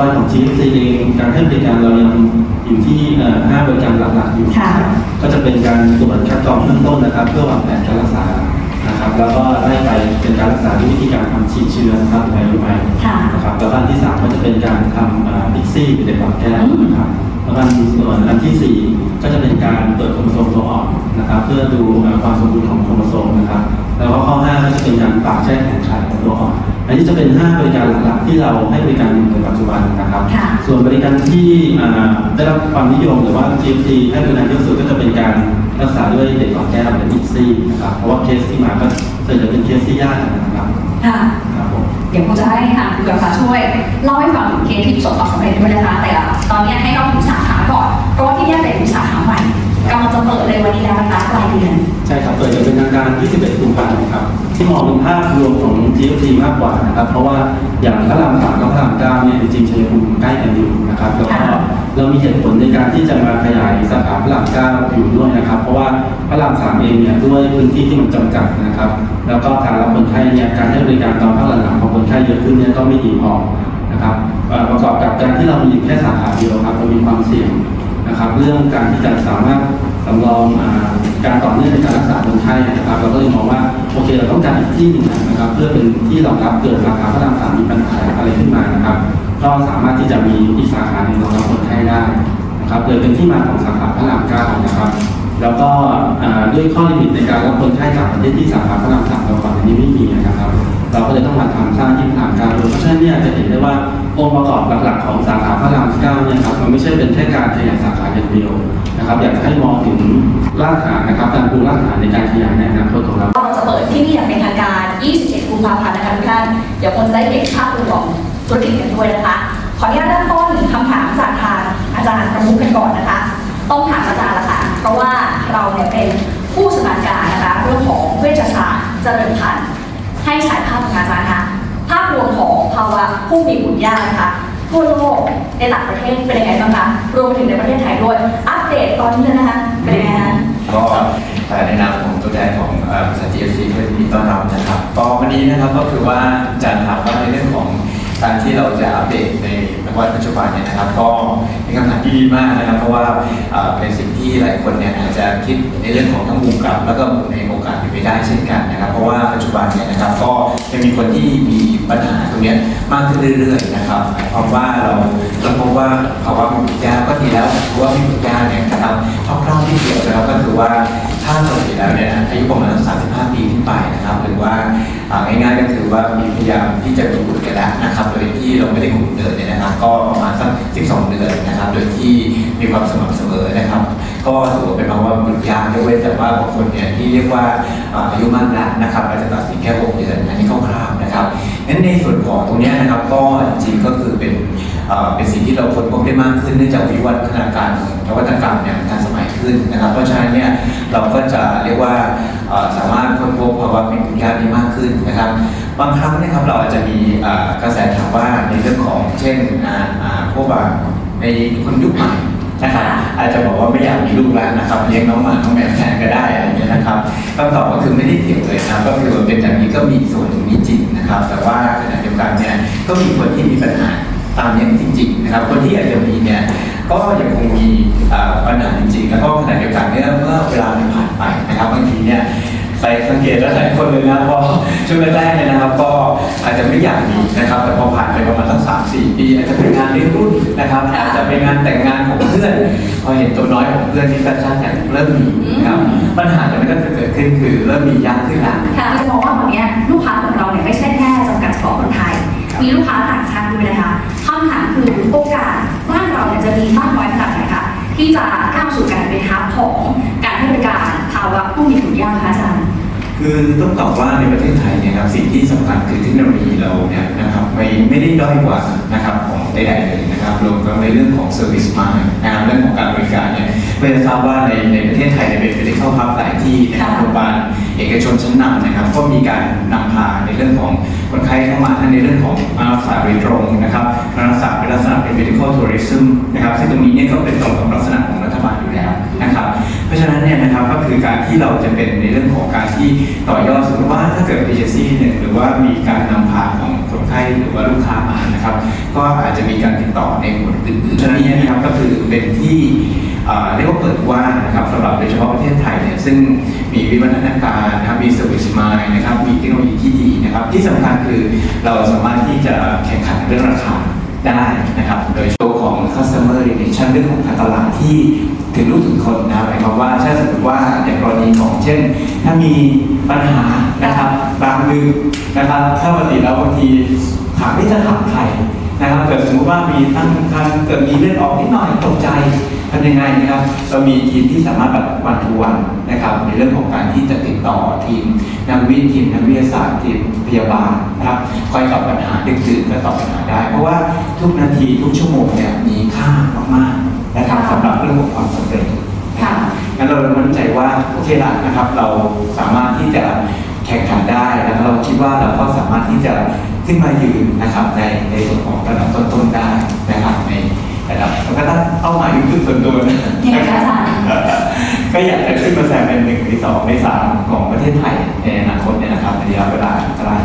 บันของ GFC เองการให้บริการเรายังอยู่ที่เอ่อห้าบริการหลักๆอยู่ ค่ะ ก็จะเป็นการตรวจคัดกรองเบื้องต้นนะครับ เพื่อวางแผนการรักษานะครับ แล้วก็ได้ไปเป็นการรักษาด้วยวิธีการทำฉีดเชื้อนะครับหรือไอค่ะ นะครับแล้วก็อันที่สามก็จะเป็นการทำพิกซี่เป็นเด็กหลอดแก้วนะครับแล้วก็อันส่วนอันที่สี่ก็จะเป็นการตรวจโครโมโซมตัวอ่อนนะครับ เพื่อดูเอ่อความสมบูรณ์ของโครโมโซม อ่อนอันนี้จะเป็น 5 บริการหลักๆที่เราให้บริการอยู่ในปัจจุบันนะครับ ค่ะ ส่วนบริการที่อ่าได้รับความนิยมหรือว่า GFT ให้บริการเยอะที่สุดก็จะเป็นการรักษาด้วยเด็กหลอดแก้วหรืออิกซี่นะครับ เพราะว่าเคสที่มาก็ส่วนใหญ่เป็นเคสที่ยากนะครับค่ะ ครับผม เดี๋ยวผมจะให้ทางคุณกระพาช่วยเล่าให้ฟังถึงเคสที่ประสบความสำเร็จด้วยนะคะ แต่ตอนนี้ให้เราถึง ปิดเลยวันนี้แล้วนะคะปลายเดือนใช่ครับเปิดอย่างเป็นทางการที่11กุมภาพันธ์ครับ ที่มองเป็นภาพรวมของ GFT มากกว่านะครับ เพราะว่าอย่างพระรามสามกับพระรามเก้าเนี่ยจริงๆชัยภูมิใกล้กันอยู่นะครับแล้วก็เรามีเหตุผลในการที่จะมาขยายสาขาพระรามเก้าอยู่ด้วยนะครับ เพราะว่าพระรามสามเองเนี่ยด้วยพื้นที่ที่มันจำกัดนะครับ แล้วก็การรับคนไข้เนี่ยการให้บริการตอนภาคหลังๆของคนไข้เยอะขึ้นเนี่ยก็ไม่ดีพอนะครับประกอบกับการที่เรามีแค่สาขาเดียวครับเรามีความเสี่ยงนะครับ เรื่องการที่จะสามารถ สำรองอการต่อเนื่องในการรักษาคนไข้นะครับเราก็เลยมองว่าโอเคเราต้องการอีกที่หนึ่งนะครับ เพื่อเป็นที่รองรับเกิดราคาพระรามสามมีปัญหาอะไรขึ้นมานะครับ ก็สามารถที่จะมีอีกสาขาหนึ่งรองรับคนไข้ได้นะครับเลยเป็นที่มาของสาขาพระรามเก้านะครับ แล้วก็ด้วยข้อลิมิตในการรับคนไข้จากประเทศที่สาขาพระรามสามเราก่อนอันนี้ไม่มีนะครับ เราก็เลยต้องมาทำสร้างที่พระรามเก้าด้วยเพราะฉะนั้นเนี่ยจะเห็นได้ว่าองค์ประกอบหลักๆของสาขาพระรามเก้าเนี่ยครับมันไม่ใช่เป็นแค่การขยายสาขาอย่างเดียว นะครับอยากให้มองถึงรากฐานนะครับการปูรากฐานในการขยายในอนาคตของเราเราจะเปิดที่นี่อย่างเป็นทางการ 21 กุมภาพันธ์นะคะทุกท่านเดี๋ยวคนจะได้เห็นภาพรวมของธุรกิจกันด้วยนะคะ ขออนุญาตเริ่มต้นคำถามจากทางอาจารย์ประมุขกันก่อนนะคะ ต้องถามอาจารย์ละค่ะเพราะว่าเราเนี่ยเป็นผู้ชำนาญการนะคะเรื่องของเวชศาสตร์เจริญพันธุ์ให้ฉายภาพของอาจารย์คะภาพรวมของภาวะผู้มีบุญยากนะคะทั่วโลกในต่างประเทศเป็นยังไงบ้างคะรวมไปถึงในประเทศไทยด้วยอัป เดตตอนนี้นะคะเป็นไงคะก็ในนามของตัวแทนของบริษัท GFC ก็ยินดีต้อนรับนะครับก็วันนี้นะครับก็คือว่าจะถามว่าในเรื่องของการที่เราจะอัปเดตในวันปัจจุบันเนี่ยนะครับ ก็เป็นคำถามที่ดีมากนะครับ เพราะว่าเป็นสิ่งที่หลายคนเนี่ยอาจจะคิดในเรื่องของทั้งมุมกลับ แล้วก็ในโอกาสเป็นไปได้เช่นกันนะครับ เพราะว่าปัจจุบันเนี่ยนะครับก็ยังมีคนที่มีปัญหาตรงนี้ มากขึ้นเรื่อยๆนะครับหมายความว่าเราเราพบว่าภาวะมีบุตรยากก็ดีแล้วเพราะว่ามีบุตรยาเนี่ยนะครับคร่าวๆที่เกี่ยวนะครับก็คือว่าถ้าปกติแล้วเนี่ยอายุประมาณ35 ปีขึ้นไปนะครับ หรือว่าง่ายๆก็คือว่ามีพยายามที่จะมีบุตรกันแล้วนะครับ โดยที่เราไม่ได้คุมเดินเนี่ยนะครับ ก็ประมาณสัก 12 เดือนนะครับ โดยที่มีความสม่ำเสมอนะครับ ก็ถือว่าเป็นภาวะบุตรยากยกเว้นแต่ว่าบางคนเนี่ยที่เรียกว่าอ่าอายุมากแล้วนะครับอาจจะตัดสินแค่ 6 เดือน อันนี้คร่าวๆนะครับ งั้นในส่วนของตรงนี้นะครับก็จริงๆก็คือเป็นเป็นสิ่งที่เราค้นพบได้มากขึ้นเนื่องจากวิวัฒนาการนวัตกรรมเนี่ยทันสมัยขึ้นนะครับ เพราะฉะนั้นเนี่ยเราก็จะเรียกว่าสามารถค้นพบภาวะเป็นคุณยาได้มากขึ้นนะครับ บางครั้งนะครับเราอาจจะมีกระแสถามว่าในเรื่องของเช่นอ่าอ่าพวกแบบในคนยุคใหม่ นะครับอาจจะบอกว่าไม่อยากมีลูกแล้วนะครับเลี้ยงน้องหมาน้องแมวแทนก็ได้อะไรอย่างเงี้ยนะครับคำตอบก็คือไม่ได้เกี่ยวเลยนะครับก็คือเป็นแบบนี้ก็มีส่วนตรงนี้จริงนะครับ แต่ว่าขณะเดียวกันเนี่ยก็มีคนที่มีปัญหาตามนี้จริงๆนะครับ คนที่อาจจะมีเนี่ยก็ยังคงมีปัญหาจริงๆ แล้วก็ขณะเดียวกันเนี่ยเมื่อเวลาผ่านไปนะครับบางทีเนี่ย สังเกตแล้วหลายคนเลยนะเพราะช่วงแรกๆเนี่ยนะครับ ก็อาจจะไม่อยากมีนะครับ แต่พอผ่านไปประมาณสักสามสี่ปีอาจจะเป็นงานเลี้ยงรุ่นนะครับอาจจะเป็นงานแต่งงานของเพื่อน พอเห็นตัวน้อยของเพื่อนที่แฟชั่นเนี่ยเริ่มมีนะครับปัญหาตรงนี้ก็จะเกิดขึ้นคือเริ่มมียากขึ้นแล้วค่ะจะมองว่าตอนเนี้ยลูกค้าของเราเนี่ยไม่ใช่แค่จำกัดเฉพาะคนไทย มีลูกค้าต่างชาติด้วยนะคะคำถามคือโอกาสบ้านเราเนี่ยจะมีมากน้อยขนาดไหนคะที่จะก้าวสู่การเป็นฮับของการให้บริการภาวะผู้มีบุตรยากคะอาจารย์ คือต้องตอบว่าในประเทศไทยเนี่ยครับสิ่งที่สำคัญคือเทคโนโลยีเราเนี่ยนะครับไม่ไม่ได้ด้อยกว่านะครับของใดๆเลยนะครับรวมทั้งในเรื่องของ Service Mind นะครับเรื่องของการบริการเนี่ยไม่ได้ทราบว่าในในประเทศไทยเนี่ยเป็นไปได้เข้าพับหลายที่นะครับค่ะโรงพยาบาลเอกชนชั้นนำนะครับ ก็มีการนำพาในเรื่องของคนไข้เข้ามาทั้งในเรื่องของการรักษาโดยตรงนะครับการรักษาเป็นลักษณะเป็น medical tourism นะครับซึ่งตรงนี้เนี่ยก็เป็นตรงกับลักษณะของ คือการที่เราจะเป็นในเรื่องของการที่ต่อยอดสมมติว่าถ้าเกิดเอเจนซี่เนี่ยหรือว่ามีการนำพาของคนไข้หรือว่าลูกค้ามานะครับ ก็อาจจะมีการติดต่อในหมวดอื่นๆฉะนั้นนี่นะครับก็คือเป็นที่เรียกว่าเปิดกว้างนะครับสำหรับโดยเฉพาะประเทศไทยเนี่ยซึ่งมีวิวัฒนาการนะครับมี service mind นะครับมีเทคโนโลยีที่ดีนะครับ ที่สำคัญคือเราสามารถที่จะแข่งขันเรื่องราคา ได้นะครับ โดยตัวของ customer relation เรื่องของการตลาดที่ถึงลูกถึงคนนะครับหมายความว่าถ้าสมมติว่าอย่างกรณีของเช่น ถ้ามีปัญหานะครับบางดึกนะครับ ถ้าปกติแล้วบางทีถามไม่จะถามใคร นะครับเกิดสมมติว่ามีตั้งคันเกิดมีเลือดออกนิดหน่อยตกใจทำยังไงนะครับเรามีทีมที่สามารถแบบวันทุวันนะครับ ในเรื่องของการที่จะติดต่อทีมนักวิทย์ทีมนักวิทยาศาสตร์ทีมพยาบาลนะครับคอยตอบปัญหาดึกดื่นและตอบปัญหาได้ เพราะว่าทุกนาทีทุกชั่วโมงเนี่ยมีค่ามากๆนะครับสำหรับเรื่องของความสำเร็จค่ะงั้นเรามั่นใจว่าโอเคละนะครับ เราสามารถที่จะแข่งขันได้แล้วเราคิดว่าเราก็สามารถที่จะ ขึ้นมายืนนะครับในในส่วนของระดับต้นๆได้นะครับในระดับแล้วก็ถ้าเป้าหมายที่ขึ้นส่วนตัวนะครัก็อยากจะขึ้นมาแซงเป็นหนึ่งในสองในสามของประเทศไทยในอนาคตเนี่ยนะครับในระยะเวลาอันตรา